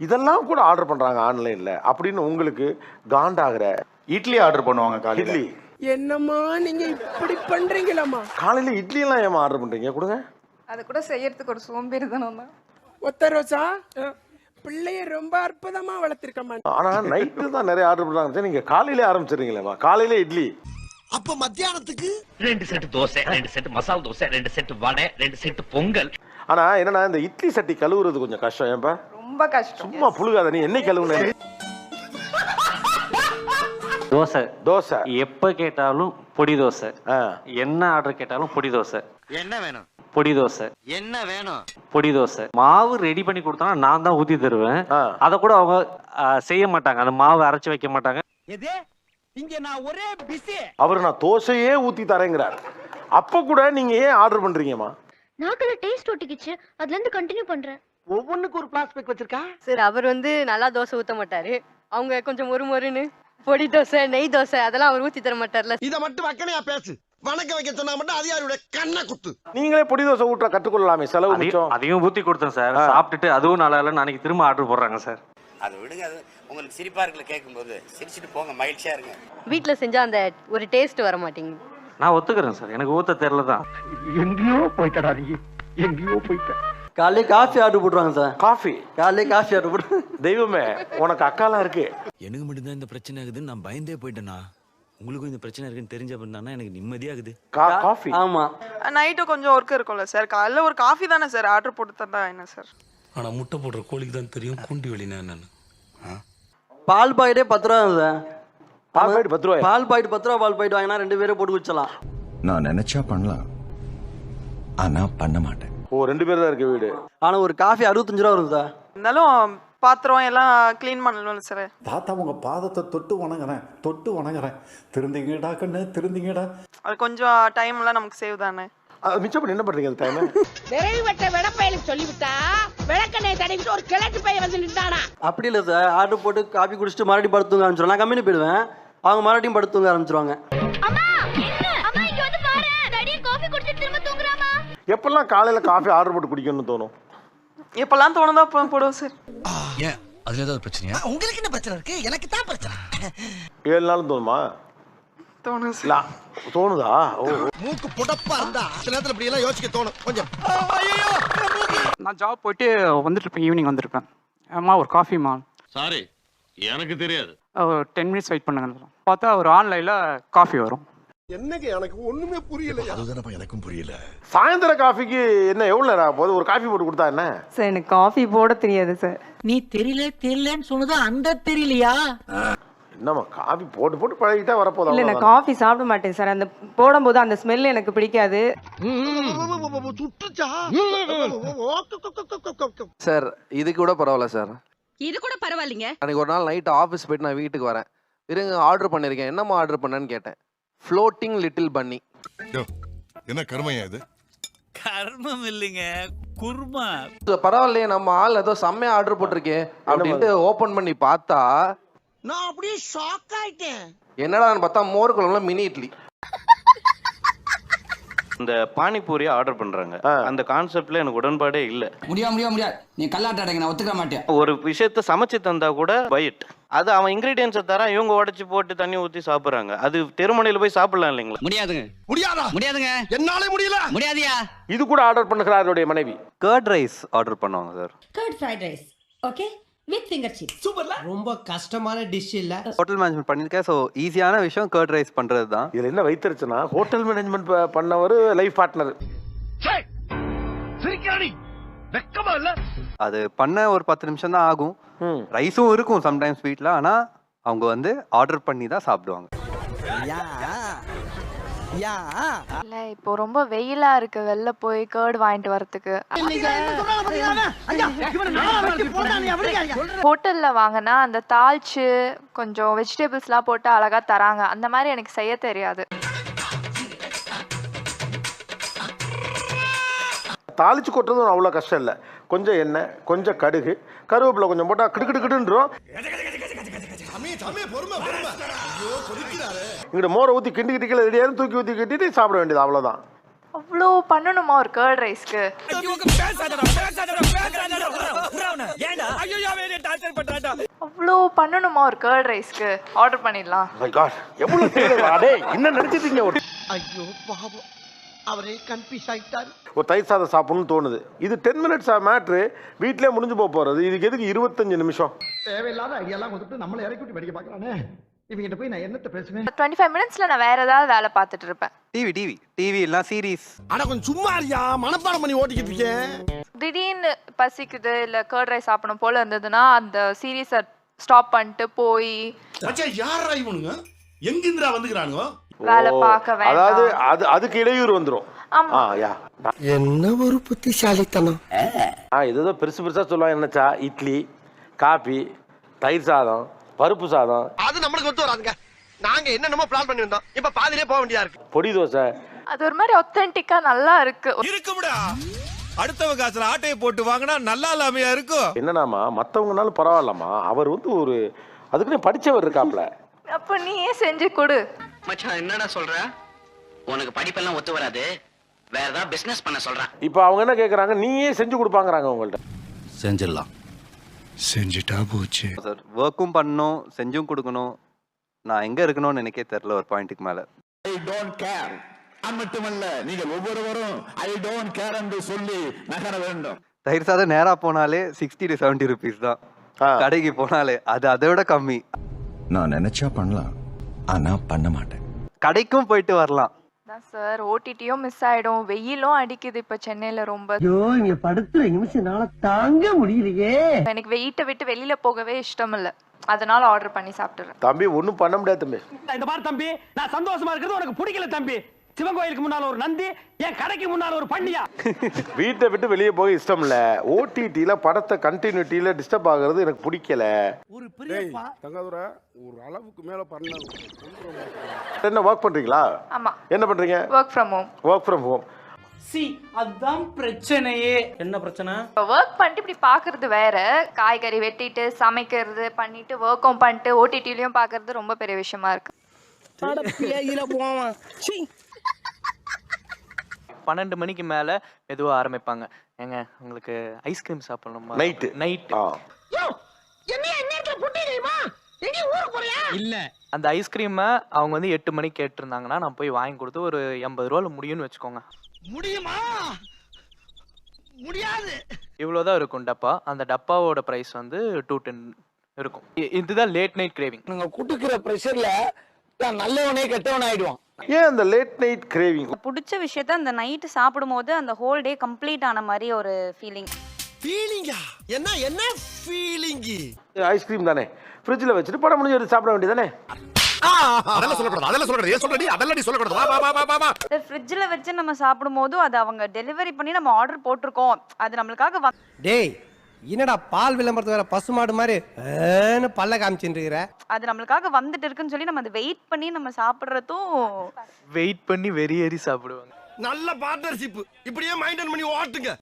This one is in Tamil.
இதெல்லாம் கூட ஆர்டர் பண்றாங்க ஆன்லைன்ல அப்படின்னு உங்களுக்கு காண்டாகிற இட்லி ஆர்டர் பண்ணுவாங்க காலையில. இட்லி. என்னம்மா நீங்க இப்படி பண்றீங்களாம்மா? காலையில இட்லி எல்லாம் ஏமா ஆர்டர் பண்றீங்க? கொடுங்க. அது கூட செய்யறதுக்கு ஒரு சோம்பேறித்தனம் தான் ஒத்த ரோசா பிள்ளைய ரொம்ப அற்புதமா வளர்த்திருக்கம்மா. ஆனா நைட்டு தான் நிறைய ஆர்டர் பண்றாங்க. நீங்க காலையிலே ஆரம்பிச்சிடுறீங்களேம்மா. காலையில இட்லி. அப்ப மத்தியானத்துக்கு? ரெண்டு செட் தோசை ரெண்டு செட் மசால் தோசை ரெண்டு செட் வடை ரெண்டு செட் பொங்கல். ஆனா என்னன்னா இந்த இட்லி சட்டி கழுவுறது கொஞ்சம் கஷ்டம். ஏன்பா? ரொம்ப கஷ்டம். சும்மா புழுகாத நீ என்னை கழுவுன? தோசை. தோசை. எப்ப கேட்டாலும் பொடி தோசை. ஆ. என்ன ஆர்டர் கேட்டாலும் பொடி தோசை. என்ன வேணும்? பொடி தோசை. என்ன வேணும்? பொடி தோசை. மாவு ரெடி பண்ணி கொடுத்தா நான் தான் ஊத்தி தருவேன். ஆ. அதை கூட அவங்க செய்ய மாட்டாங்க. அந்த மாவு அரைச்சு வைக்க மாட்டாங்க. எது? இங்க நான் ஒரே பிஸி அவர் நான் தோசையே ஊத்தி தரேங்கிறார். அப்ப கூட நீங்க ஏன் ஆர்டர் பண்றீங்கம்மா? நாக்குல டேஸ்ட் ஒட்டிக்கிச்சு. அதுல இருந்து கண்டினியூ பண்றேன். ஒவ்வொன்னுக்கு ஒரு பிளாஸ்டிக் வச்சிருக்கா? சார் அவர் வந்து நல்லா தோசை ஊத்த மாட்டாரு. அவங்க கொஞ்சம் மொறு மொறுன்னு பொடி தோசை நெய் தோசை அதெல்லாம் அவர் ஊத்தி தர மாட்டார்ல. இத மட்டும் வக்கனையா பேசு. வணக்க வைக்க சொன்னா மட்டும் அதிகாரியுடைய கண்ணை குத்து. நீங்களே பொடி தோசை ஊற்ற கற்றுக்கொள்ளலாமே செலவு அதையும் மிச்சம். அதையும் ஊத்தி கொடுத்தேன் சார். சாப்பிட்டுட்டு அதுவும் நல்லா இல்லைன்னு அன்னைக்கு திரும்ப ஆர்டர் போடுறாங்க சார். அது விடுங்க அது உங்களுக்கு சிரிப்பா இருக்குல்ல கேட்கும்போது சிரிச்சிட்டு போங்க மகிழ்ச்சியா இருங்க. வீட்ல செஞ்சா அந்த ஒரு டேஸ்ட் வர மாட்டேங்குது. நான் ஒத்துக்கிறேன் சார். எனக்கு ஊத்த தெரியல தான் எங்கேயோ போயிட்டடா நீ. எங்கேயோ போயிட்ட. காலையிலே காஃபி ஆர்டர் போட்டுருவாங்க சார். காஃபி? காலையிலே காஃபி ஆர்டர் போட்டு தெய்வமே உனக்கு அக்காலாம் இருக்கு. எனக்கு மட்டும்தான் இந்த பிரச்சனை ஆகுதுன்னு நான் பயந்தே போயிட்டேனா? உங்களுக்கும் இந்த பிரச்சனை இருக்குன்னு தெரிஞ்ச பண்ணா எனக்கு நிம்மதியாகுது கா- காஃபி? ஆமா. நைட்டு கொஞ்சம் ஒர்க் இருக்கும்ல சார். காலைல ஒரு காஃபி தானே சார் ஆர்டர் போட்டு தந்தா என்ன சார்? ஆனா முட்டை போடுற கோழிக்கு தான் தெரியும். குண்டி வெளினா என்னன்னு பால் பாக்கெட்டே பத்து ரூபா சார். பால் பாக்கெட் பத்து ரூபாயா? பால் பாக்கெட் பத்து ரூபா பால் பாக்கெட் வாங்கினா ரெண்டு பேரும் போட்டு குடிச்சலாம் நான் நினைச்சா பண்ணலாம். ஆனா பண்ண மாட்டேன். ஓ ரெண்டு பேர் தான் இருக்கு வீடு. ஆனா ஒரு காஃபி அறுபத்தஞ்சு ரூபா சார் இருந்தாலும் பாத்திரம் எல்லாம் க்ளீன் பண்ணணும்ல சார் தாத்தா உங்க பாதத்தை தொட்டு வணங்குறேன் தொட்டு வணங்குறேன். திருந்திங்கடா கண்ணு திருந்திங்கடா. அது கொஞ்சம் டைம்லாம் நமக்கு சேவ் தானே. அது மிச்சம் பண்ணி என்ன பண்றீங்க அந்த டைம் விரைவு வெட்ட விடப்பயலுக்கு சொல்லிவிட்டா விளக்கண்ணை தடவிட்டு ஒரு கிழக்கு பையன் வந்து நின்றானா? அப்படி இல்லை சார் ஆர்டர் போட்டு காஃபி குடிச்சிட்டு மறுபடியும் படுத்துங்க ஆரம்பிச்சிடும் நான் கம்பெனி போயிடுவேன். அவங்க மறுபடியும் படுத்துங்க ஆரம்பிச்சிருவாங்க. எப்பெல்லாம் காலையில காஃபி ஆர்டர் போட்டு குடிக்கணும்னு தோணும்? எப்பெல்லாம் தோணுதோ அப்போ போடுவோம் சார் ஏன்? அதுல ஏதாவது பிரச்சனையா? உங்களுக்கு என்ன பிரச்சனை இருக்கு? எனக்கு தான் பிரச்சனை. ஏழு நாளும் தோணுமா? தோணும் சார் தோணுதா? ஓ மூக்கு புடப்பா இருந்தா சில நேரத்துல இப்படி எல்லாம் யோசிக்க தோணும். கொஞ்சம். நான் ஜாப் போயிட்டு வந்துட்டு இருப்பேன் ஈவினிங் வந்திருப்பேன் அம்மா ஒரு காஃபிமா சாரி எனக்கு தெரியாது. ஒரு டென் மினிட்ஸ் வெயிட் பண்ணுங்க பார்த்தா ஒரு ஆன்லைனில் காஃபி வரும். என்னங்க எனக்கு ஒண்ணுமே புரியல அதுதானப்பா எனக்கும் புரியல. சாயந்தர காஃபிக்கு என்ன எவ்வளவு நேரம் போது ஒரு காஃபி போட்டு கொடுத்தா என்ன? சார் எனக்கு காஃபி போட தெரியாது சார். நீ தெரியல தெரியலன்னு சொன்னது அந்த தெரியலையா? என்னம்மா காஃபி போட்டு போட்டு பழகிட்டா வரப்போதா இல்ல நான் காஃபி சாப்பிட மாட்டேன் சார். அந்த போடும்போது அந்த ஸ்மெல் எனக்கு பிடிக்காது. சார் இது கூட பரவாயில்ல சார். இது கூட பரவாயில்லைங்க. அன்னைக்கு ஒரு நாள் நைட் ஆஃபீஸ் போயிட்டு நான் வீட்டுக்கு வரேன். இருங்க ஆர்டர் பண்ணியிருக்கேன் என்னம்மா ஆர்டர் பண்ணேன்னு கேட்டேன். ஃப்ளோட்டிங் லிட்டில் பன்னி என்ன கருமையா இது? கர்மம் இல்லைங்க குர்மா. பரவாயில்லையே நம்ம ஆள் ஏதோ செம்மையா ஆர்டர் போட்டிருக்கே அப்படின்ட்டு ஓபன் பண்ணி பார்த்தா நான் அப்படியே ஷாக் ஆயிட்டேன். என்னடான்னு பார்த்தா மோர் குழம்புல மினி இட்லி. இந்த பானிபூரி ஆர்டர் பண்றாங்க. அந்த கான்செப்ட்ல எனக்கு உடன்பாடே இல்ல. முடியாது முடியாது முடியாது. நீ கல்லாட்ட அடைங்க நான் ஒத்துக்க மாட்டேன். ஒரு விஷயத்த சமைச்சு தந்தா கூட பயிட் அது அவன் இன்கிரீடியன்ஸை தரான் இவங்க உடைச்சு போட்டு தண்ணி ஊத்தி சாப்பிடுறாங்க. அது தெருமனையில போய் சாப்பிடலாம் இல்லைங்களா? முடியாதுங்க. முடியாதா? முடியாதுங்க. என்னாலே முடியல. முடியாதியா? இது கூட ஆர்டர் பண்ணுகிறார் என்னுடைய மனைவி. கர்ட் ரைஸ் ஆர்டர் பண்ணுவாங்க sir curd fried rice okay with finger chips ரொம்ப கஷ்டமான டிஷ் இல்ல. ஹோட்டல் மேனேஜ்மெண்ட் பண்ணிருக்கேன் ஸோ ஈஸியான விஷயம் கர்ட் ரைஸ் பண்றது தான் இதுல என்ன வைத்திருச்சுன்னா ஹோட்டல் மேனேஜ்மெண்ட் பண்ணவர் லைஃப் பார்ட்னர் சிரிக்காடி வெக்கமா இல்ல? அது பண்ண ஒரு பத்து நிமிஷம் தான் ஆகும். ரைஸும் இருக்கும் சம்டைம்ஸ் வீட்டில் ஆனால் அவங்க வந்து ஆர்டர் பண்ணி தான் சாப்பிடுவாங்க இல்ல இப்போ ரொம்ப வெயிலா இருக்கு. வெளில போய் கேர்டு வாங்கிட்டு வரதுக்கு ஹோட்டல்ல வாங்கினா அந்த தாளிச்சு கொஞ்சம் வெஜிடபிள்ஸ்லாம் போட்டு அழகா தராங்க. அந்த மாதிரி எனக்கு செய்ய தெரியாது. தாளிச்சு கொட்டுறதும் அவ்வளோ கஷ்டம் இல்லை. கொஞ்சம் எண்ணெய் கொஞ்சம் கடுகு கருவேப்பிலை கொஞ்சம் போட்டால் கிடு இங்கிட்ட மோரை ஊற்றி கிண்டி கிட்டிக்கல ரெடியாக தூக்கி ஊற்றி கட்டிட்டு சாப்பிட வேண்டியது அவ்வளோதான் அவ்வளோ பண்ணணுமா ஒரு கேர்ட் ரைஸ்க்கு அவ்வளோ பண்ணணுமா ஒரு கேர்ட் ரைஸ்க்கு ஆர்டர் பண்ணிடலாம்? டேய் என்ன நினைச்சிட்டீங்க ஒரு ஐயோ பாவம். அவரே கன்ஃபியூஸ் ஆயிட்டாரு. ஒரு தயிர் சாதம் சாப்பிடணும்னு தோணுது. இது டென் மினிட்ஸ் மேட்ரு வீட்டிலே முடிஞ்சு போக போறது. இதுக்கு எதுக்கு இருபத்தஞ்சு நிமிஷம்? தேவையில்லாத ஐடியாலாம் கொடுத்துட்டு நம்மளை இறக்கி விட்டு படிக்க பார்க்கறானே? இவங்கிட்ட போய் நான் என்னத்த பேசுவேன்? டுவெண்ட்டி ஃபைவ் மினிட்ஸில் நான் வேறு ஏதாவது வேலை பார்த்துட்டு இருப்பேன். டிவி டிவி டிவி எல்லாம் சீரீஸ் ஆனா கொஞ்சம் சும்மா இருக்கியா? மனப்பாடம் பண்ணி ஓட்டிக்கிட்டு இருக்கேன். திடீர்னு பசிக்குது இல்லை கேர்ட் ரைஸ் சாப்பிடணும் போல இருந்ததுன்னா அந்த சீரீஸை ஸ்டாப் பண்ணிட்டு போய் யாரா இவனுங்க? எங்கிந்திரா வந்துக்கிறானுங்க வேலை பார்க்க வேண்டாம். அதாவது அது அதுக்கு இடையூறு வந்துரும். ஆமா. ஆ யா. என்ன ஒரு புத்திசாலித்தனம். ஆ. ஏதோ பெருசு பெருசா சொல்லுவாங்க என்னச்சா இட்லி காபி தயிர் சாதம் பருப்பு சாதம். அது நம்மளுக்கு ஒத்து வராதுங்க. நாங்க என்னென்னமோ பிளான் பண்ணி வந்தோம் இப்ப பாதிலே போக வேண்டியதா இருக்கு. பொடி தோசை. அது ஒரு மாதிரி ஒத்தென்டிக்காக நல்லா இருக்கு. இருக்கும்டா. அடுத்தவ காசுல ஆட்டையை போட்டு வாங்கினா நல்லா இல்லாமையா இருக்கும் என்னன்னாமா மற்றவங்கனாலும் பரவாயில்லம்மா. அவர் வந்து ஒரு அதுக்குன்னு படிச்சவர் இருக்காப்ல. அப்போ நீயே செஞ்சு கொடு. மச்சான் என்னடா சொல்ற? உனக்கு படிப்பெல்லாம் ஒத்து வராது. வேற ஏதாவது பிசினஸ் பண்ண சொல்றேன் இப்போ அவங்க என்ன கேட்குறாங்க நீயே செஞ்சு கொடுப்பாங்கறாங்க உங்கள்ட்ட. செஞ்சிடலாம். செஞ்சுட்டா போச்சு. சார் ஒர்க்கும் பண்ணணும் செஞ்சும் கொடுக்கணும். நான் எங்க இருக்கணும்னு எனக்கே தெரியல ஒரு பாயிண்ட்டுக்கு மேல. ஐ டோன்ட் கேர் அது மட்டுமல்ல நீங்கள் ஒவ்வொருவரும் ஐ டோன்ட் கேர் என்று சொல்லி நகர வேண்டும். தயிர் சாதம் நேரா போனாலே சிக்ஸ்டி டு செவன்ட்டி ருபீஸ் தான். ஆ. கடைக்கு போனாலே அது அதை விட கம்மி. நான் நினைச்சா பண்ணலாம். ஆனா பண்ண மாட்டேன். கடைக்கும் போயிட்டு வரலாம். சார் ஓடிடியும் மிஸ் ஆயிடும். வெயிலும் அடிக்குது இப்போ சென்னையில் ரொம்ப. ஐயோ இங்க படுத்துற நிமிஷம்னால தாங்க முடியலையே. எனக்கு வெயிட்டை விட்டு வெளியில போகவே இஷ்டம் இல்லை அதனால ஆர்டர் பண்ணி சாப்பிட்டுறேன். தம்பி ஒன்றும் பண்ண முடியாது தம்பி. இந்த மாதிரி தம்பி. நான் சந்தோஷமா இருக்கிறது உனக்கு பிடிக்கல தம்பி. சிவன் கோயிலுக்கு முன்னால ஒரு நந்தி என் கடைக்கு முன்னால ஒரு பண்ணியா வீட்டை விட்டு வெளியே போக இஷ்டம் இல்லை ஓடிடியில் படத்தை கண்டினியூட்டியில் டிஸ்டர்ப் ஆகுறது எனக்கு பிடிக்கல. ஒரு பெரிய தங்காதுரை ஒரு அளவுக்கு மேல பண்ண என்ன ஒர்க் பண்ணுறீங்களா ஆமா. என்ன பண்ணுறீங்க work from home work from home C அதுதான் பிரச்சனையே. என்ன பிரச்சனை? இப்போ ஒர்க் பண்ணிட்டு இப்படி பார்க்கறது வேற. காய்கறி வெட்டிட்டு சமைக்கிறது பண்ணிட்டு ஒர்க்கும் பண்ணிட்டு ஓடிடிலையும் பார்க்கறது ரொம்ப பெரிய விஷயமா இருக்கு. பன்னெண்டு மணிக்கு மேலே மெதுவாக ஆரம்பிப்பாங்க. ஏங்க உங்களுக்கு ஐஸ்கிரீம் சாப்பிடணுமா? நைட்டு நைட் ஆ. இல்ல. அந்த ஐஸ்கிரீமை அவங்க வந்து எட்டு மணிக்கு கேட்டிருந்தாங்கன்னா நான் போய் வாங்கி கொடுத்து ஒரு எண்பது ரூபால முடியும்னு வச்சுக்கோங்க. முடியுமா? முடியாது. இவ்வளோதான் இருக்கும் டப்பா. அந்த டப்பாவோட ப்ரைஸ் வந்து டூ டென் இருக்கும். இதுதான் லேட் நைட் கிரேவிங் நீங்க குடுக்கிற பிரஷர்ல நல்லவனே கெட்டவன் ஆயிடுவான். ஏன் அந்த லேட் நைட் கிரேவிங் பிடிச்ச விஷயத்த அந்த நைட்டு சாப்பிடும்போது அந்த ஹோல் டே கம்ப்ளீட் ஆன மாதிரி ஒரு ஃபீலிங் ஃபீலிங்கா என்ன என்ன ஃபீலிங்கி ஐஸ்கிரீம் தானே. ஃப்ரிட்ஜில் வச்சுட்டு படம் முடிஞ்சு எடுத்து சாப்பிட வேண்டியதானே அதெல்லாம் சொல்லக்கூடாது அதெல்லாம் சொல்லக்கூடாது. ஏன் சொல்றடி? அதெல்லாம் நீ சொல்லக்கூடாது. வா வா வா, வா வா வா. ஃப்ரிட்ஜில் வச்சு நம்ம சாப்பிடும்போது அது அவங்க டெலிவரி பண்ணி நம்ம ஆர்டர் போட்டிருக்கோம். அது நம்மளுக்காக வ- டேய் என்னடா பால் விளம்பரத்து வேற பசுமாடு மாதிரி ஏன்னு பல்ல காமிச்சுட்டு இருக்கிற அது நம்மளுக்காக வந்துட்டு இருக்குன்னு சொல்லி நம்ம அதை வெயிட் பண்ணி நம்ம சாப்பிட்றதும் வெயிட் பண்ணி வெறியேறி சாப்பிடுவாங்க. நல்ல பார்ட்னர்ஷிப் இப்படியே மைண்டன் பண்ணி ஓட்டுங்க.